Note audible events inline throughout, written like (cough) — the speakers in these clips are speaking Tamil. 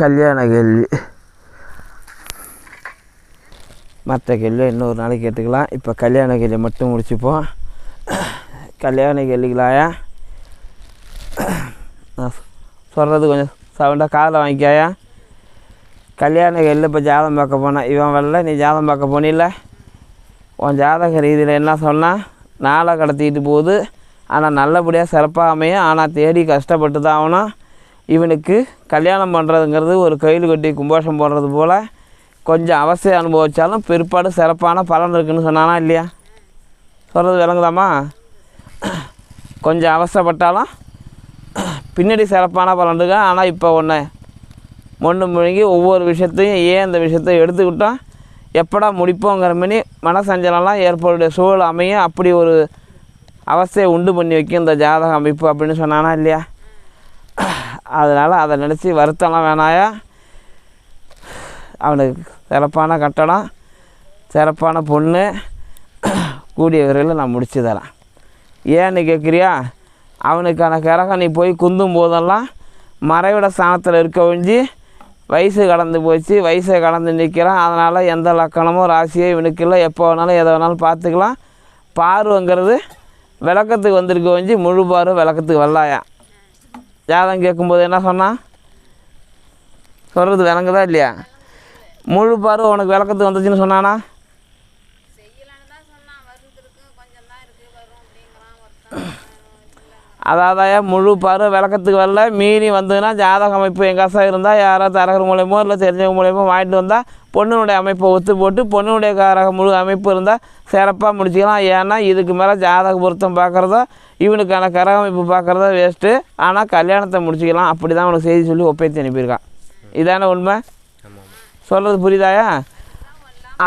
கல்யாண கேள்வி மற்ற கேள்வி இன்னொரு நாளைக்கு கேட்டுக்கலாம் இப்போ கல்யாண கேள்வி மட்டும் முடிச்சுப்போம். கல்யாண கேள்விகளாயா? நான் சொல்கிறது கொஞ்சம் சவுண்டாக காதில் வாங்கிக்காயா? கல்யாண கேள்வி இப்போ ஜாதகம் பார்க்க போனேன் இவன் வரல நீ ஜாதகம் பார்க்க போனில்ல? உன் ஜாதக ரீதியில் என்ன சொன்னால் நாளை கடத்திட்டு போகுது. ஆனால் நல்லபடியாக சிறப்பாக அமையும். ஆனால் தேடி கஷ்டப்பட்டு தான் ஆகணும். இவனுக்கு கல்யாணம் பண்ணுறதுங்கிறது ஒரு கையில் கட்டி கும்பாஷம் போடுறது போல் கொஞ்சம் அவசியம் அனுபவித்தாலும் பிற்பாடு சிறப்பான பலன் இருக்குன்னு சொன்னானா இல்லையா? சொல்கிறது விளங்குதாம்மா கொஞ்சம் அவசரப்பட்டாலும் பின்னாடி சிறப்பான பலன் இருக்கு? ஆனால் இப்போ ஒன்று மொண்டு முழுங்கி ஒவ்வொரு விஷயத்தையும் ஏன் இந்த விஷயத்தை எடுத்துக்கிட்டோம்? எப்படா முடிப்போங்கிற மாதிரி மனசஞ்சலம்லாம் ஏற்படைய சூழல் அமையும் அப்படி ஒரு அவஸ்தையை உண்டு பண்ணி வைக்கும் இந்த ஜாதக அமைப்பு அப்படின்னு சொன்னானா இல்லையா? அதனால் அதை நினச்சி வருத்தம்லாம் வேணாயா? அவனுக்கு சிறப்பான கட்டடம் சிறப்பான பொண்ணு கூடிய விரைவில் நான் முடிச்சு தரேன். ஏன்னு கேட்குறியா? அவனுக்கான கிரகம் நீ போய் குந்தும் போதெல்லாம் மறைவிட ஸ்தானத்தில் இருக்க ஒழிஞ்சு வயசு கடந்து போச்சு வயசை கடந்து நிற்கிறான். அதனால் எந்த லக்கணமோ ராசியோ இவனுக்கு இல்லை. எப்போ வேணாலும் எதை வேணாலும் பார்த்துக்கலாம். பார்வைங்கிறது விளக்கத்துக்கு வந்திருக்க ஒழிஞ்சு முழு பார்வை விளக்கத்துக்கு வரலாயா? ஜாதகம் கேட்கும்போது என்ன சொன்னான் சொல்கிறது விளங்குதா இல்லையா? முழு பாரு உனக்கு விளக்கத்துக்கு வந்துச்சுன்னு சொன்னானா? அதாவது அதாவதாயா முழு பரு விளக்கத்துக்கு வரல. மீறி வந்ததுன்னா ஜாதக அமைப்பு எங்காசா இருந்தால் யாராவது தரகர் மூலயமோ இல்லை தெரிஞ்சவங்க மூலயமோ வாங்கிட்டு வந்தால் பொண்ணுடைய அமைப்பை ஒத்து போட்டு பொண்ணுடைய காரக முழு அமைப்பு இருந்தால் சிறப்பாக முடிச்சுக்கலாம். ஏன்னா இதுக்கு மேலே ஜாதக பொருத்தம் பார்க்குறதோ இவனுக்கான கரக அமைப்பு பார்க்குறதோ வேஸ்ட்டு ஆனால் கல்யாணத்தை முடிச்சிக்கலாம். அப்படி தான் உனக்கு செய்தி சொல்லி ஒப்பைத்து அனுப்பியிருக்கான். இதான உண்மை? சொல்கிறது புரியுதாயா?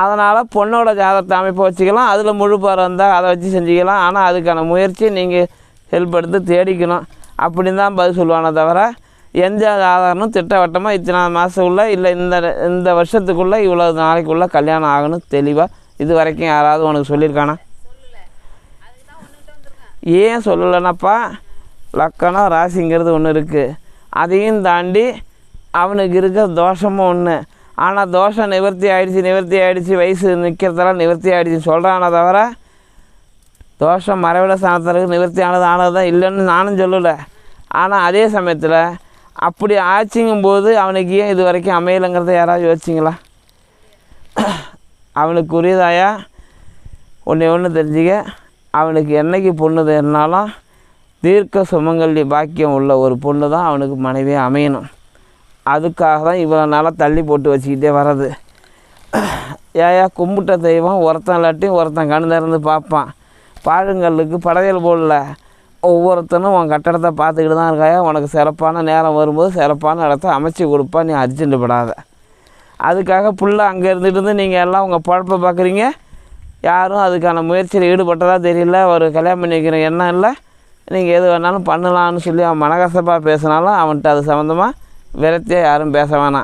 அதனால் பொண்ணோட ஜாதகத்தை அமைப்பை வச்சுக்கலாம். அதில் முழு பாரம் இருந்தால் அதை வச்சு செஞ்சுக்கலாம். ஆனால் அதுக்கான முயற்சி நீங்கள் ஹெல்ப் எடுத்து தேடிக்கணும். அப்படின்னு தான் பதில் சொல்லுவானே தவிர எந்த ஆதாரமும் திட்டவட்டமாக இத்தனை மாதத்துக்குள்ளே இல்லை இந்த இந்த வருஷத்துக்குள்ளே இவ்வளோ நாளைக்குள்ளே கல்யாணம் ஆகணும் தெளிவாக இது வரைக்கும் யாராவது உனக்கு சொல்லியிருக்கானா? ஏன் சொல்லலைனாப்பா? லக்கணம் ராசிங்கிறது ஒன்று இருக்குது அதையும் தாண்டி அவனுக்கு இருக்க தோஷமும் ஒன்று ஆனால் தோஷம் நிவர்த்தி ஆகிடுச்சி நிவர்த்தி ஆகிடுச்சி வயசு நிற்கிறதெல்லாம் நிவர்த்தி ஆயிடுச்சுன்னு சொல்கிறானே தவிர தோஷம் மறைவிட ஸ்தானத்திற்கு நிவர்த்தியானது ஆனது தான் இல்லைன்னு நானும் சொல்லலை. ஆனால் அதே சமயத்தில் அப்படி ஆச்சுங்கும் போது அவனுக்கு ஏன் இது வரைக்கும் அமையலைங்கிறத யாராவது யோசிச்சிங்களா? (clears throat) அவனுக்கு உரியதாயா ஒன்று ஒன்று தெரிஞ்சுக்க அவனுக்கு என்னைக்கு பொண்ணு தேர்னாலும் தீர்க்க சுமங்கல்லி பாக்கியம் உள்ள ஒரு பொண்ணு தான் அவனுக்கு மனைவியாக அமையணும். அதுக்காக தான் இவ்வளோ நாளாக தள்ளி போட்டு வச்சுக்கிட்டே வர்றது. (clears throat) ஏயா கும்பிட்ட தெய்வம் ஒருத்தன் இல்லாட்டியும் ஒருத்தன் கண் திறந்து பார்ப்பான். பாழுங்கல்லுக்கு படையல் போடல. ஒவ்வொருத்தனும் உன் கட்டடத்தை பார்த்துக்கிட்டு தான் இருக்காயா உனக்கு சிறப்பான நேரம் வரும்போது சிறப்பான இடத்த அமைச்சு கொடுப்பா நீ அர்ஜென்ட் படாத. அதுக்காக புள்ள அங்கே இருந்துகிட்டு இருந்து நீங்கள் எல்லாம் உங்கள் பழப்பை பார்க்குறீங்க. யாரும் அதுக்கான முயற்சியில் ஈடுபட்டதா தெரியல. ஒரு கல்யாணம் பண்ணி வைக்கிற எண்ணம் இல்லை. நீங்கள் எது வேணாலும் பண்ணலாம்னு சொல்லி அவன் மனகசப்பாக பேசினாலும் அவன்கிட்ட அது சம்மந்தமாக விரத்தியாக யாரும் பேச வேணாம்.